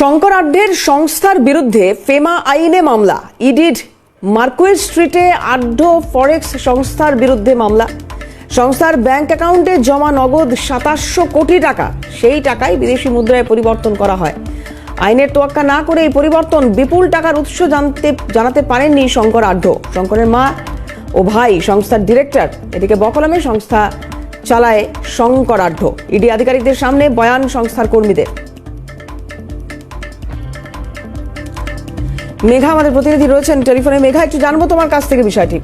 শঙ্কর আড্ডের সংস্থার বিরুদ্ধে ফেমা আইনে মামলা। ইডিড মার্কুইজ স্ট্রিটে আড্ড ফরেক্স সংস্থার বিরুদ্ধে মামলা। সংস্থার ব্যাংক অ্যাকাউন্টে জমা নগদ সাতাশশো কোটি টাকা, সেই টাকাই বিদেশি মুদ্রায় পরিবর্তন করা হয়। আইনের তোয়াক্কা না করে এই পরিবর্তন বিপুল টাকার উৎস জানতে, জানাতে পারেননি শঙ্কর আড্ড শঙ্করের মা ও ভাই সংস্থার ডিরেক্টর, এদিকে বকলামে সংস্থা চালায় শঙ্কর আড্ড ইডি আধিকারিকদের সামনে বয়ান সংস্থার কর্মীদের। মেঘা আমাদের প্রতিনিধি রয়েছেন টেলিফোনে। মেঘা, একটু জানব তোমার কাছ থেকে বিষয়টি।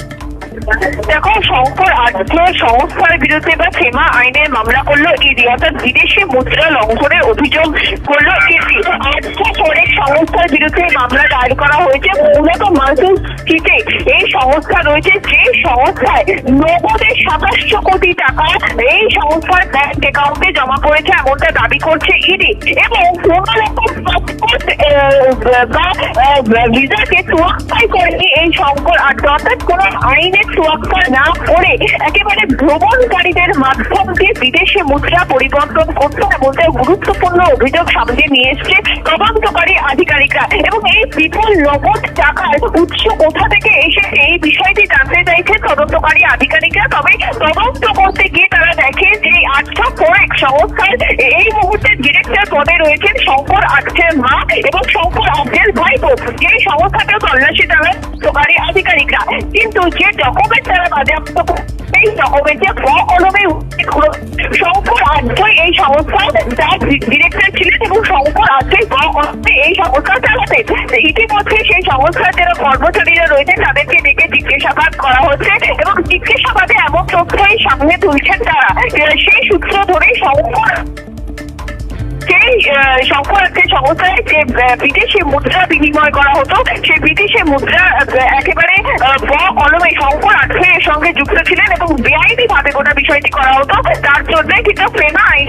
দেখো, শঙ্কর আর্থ সংস্থার বিরুদ্ধে বা ফেমা আইনের মামলা করল ইডি, অর্থাৎ বিদেশি মুদ্রা লঙ্ঘনের অভিযোগ করল ইডি। আর্থ ফরেক সংস্থার বিরুদ্ধে মামলা দায়ের করা হয়েছে। মূলত মার্কিন স্ট্রিটে এই সংস্থা রয়েছে যে সংস্থায় নগদে সাতাশশো কোটি টাকা এই সংস্থার ব্যাংক অ্যাকাউন্টে জমা পড়েছে এমনটা দাবি করছে ইডি। এবং কোনো রকম ভিসাকে তোয়াক্কাই করেনি এই শঙ্কর আড্ডা অর্থাৎ কোনো আইনের তোয়াক্কা না করে একেবারে ভ্রমণকারীদের মাধ্যম দিয়ে বিদেশে মুদ্রা পরিবর্তন করতে এমনটা গুরুত্বপূর্ণ অভিযোগ সামনে নিয়ে এসছে তদন্তকারী আধিকারিকরা এবং এই বিপুল নগদ টাকার উৎস কোথা থেকে এসেছে এই বিষয়টি জানতে চাইছে তদন্তকারী আধিকারিকরা, তবে তদন্ত করতে গিয়ে তারা দেখে সংস্থার এই মুহূর্তে ডিরেক্টর পদে রয়েছেন শঙ্কর আর্থের মা এবং শঙ্কর আর্থের ভাইপো। যে সংস্থাটা তল্লাশি চালায় সরকারি আধিকারিকরা। কিন্তু যে ডকুমেন্ট তারা বাজেয়াপ্ত এই ডকুমেন্টে হলো, শঙ্কর আর্থই ডিরেক্টর ছিলেন এবং শঙ্কর আর্থই এই সংস্থা চালাতেন ইতিমধ্যে সেই সংস্থার যারা কর্মচারীরা রয়েছে, তাদেরকে ডেকে জিজ্ঞাসাবাদ করা হচ্ছে এবং জিজ্ঞাসাবাদে এমন তথ্যই সামনে তুলছেন তারা সেই সূত্র ধরেই শঙ্কর সেই শঙ্করাজ্যের সংস্থায় যে বিদেশি মুদ্রা বিনিময় করা হতো, সেই বিদেশি মুদ্রা একেবারে ব কলমে শঙ্কর আর্থের সঙ্গে যুক্ত ছিলেন এবং বেআইনি ভাবে গোটা বিষয়টি করা হতো। তার জন্য কিন্তু মামলা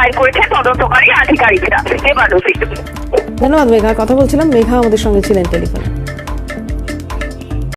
দায়ের করেছে তদন্তকারী আধিকারিকরা। ধন্যবাদ মেঘা কথা বলছিলাম মেঘা আমাদের সঙ্গে ছিলেন টেলিফোনে।